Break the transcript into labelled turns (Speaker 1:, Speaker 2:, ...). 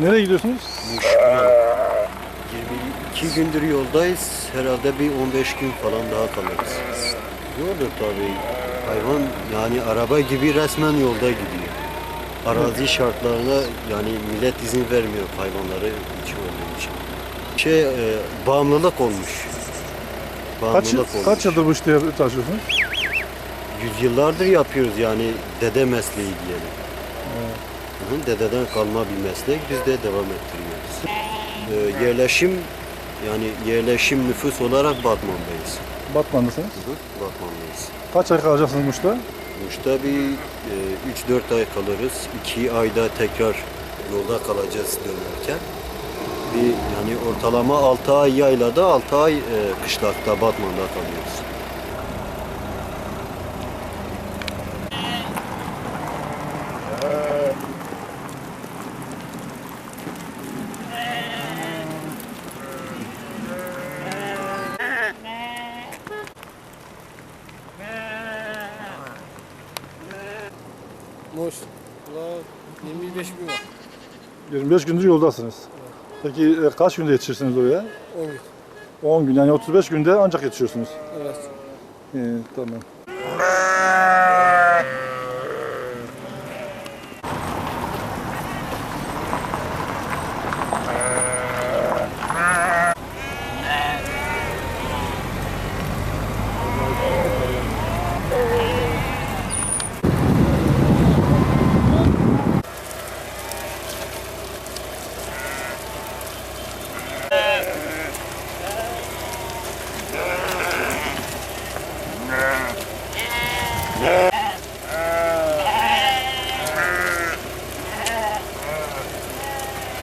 Speaker 1: Nereye gidiyorsunuz?
Speaker 2: Muş, 22 gündür yoldayız. Herhalde bir 15 gün falan daha kalırız. Zordur tabii. Hayvan yani araba gibi resmen yolda gidiyor. Arazi şartlarına yani millet izin vermiyor hayvanları içi olduğu için. Şey e, bağımlılık olmuş.
Speaker 1: Kaç,
Speaker 2: Bağımlılık olmuş.
Speaker 1: kaç yıldır bu işte çalışıyorsunuz?
Speaker 2: Yüzyıllardır yapıyoruz yani dede mesleği diyelim. Hı, Dededen kalma bir meslek biz de devam ettiriyoruz. Ee, yerleşim yani yerleşim nüfus olarak Batman'dayız.
Speaker 1: Batman'dasınız.
Speaker 2: Hı hı, Batman'dayız.
Speaker 1: Kaç ay kalacaksınız Muş'ta?
Speaker 2: Muş'ta bir e, 3-4 ay kalırız. 2 ayda tekrar yolda kalacağız dönerken. Bir yani ortalama 6 ay yaylada 6 ay e, kışlakta Batman'da kalıyoruz.
Speaker 3: Muş. Valla 25 gün var.
Speaker 1: 25 gündür yoldasınız. Peki e, kaç günde yetişirsiniz oraya?
Speaker 3: 10 gün.
Speaker 1: 10 gün yani 35 günde ancak yetişiyorsunuz.
Speaker 3: Evet.
Speaker 1: İyi, tamam.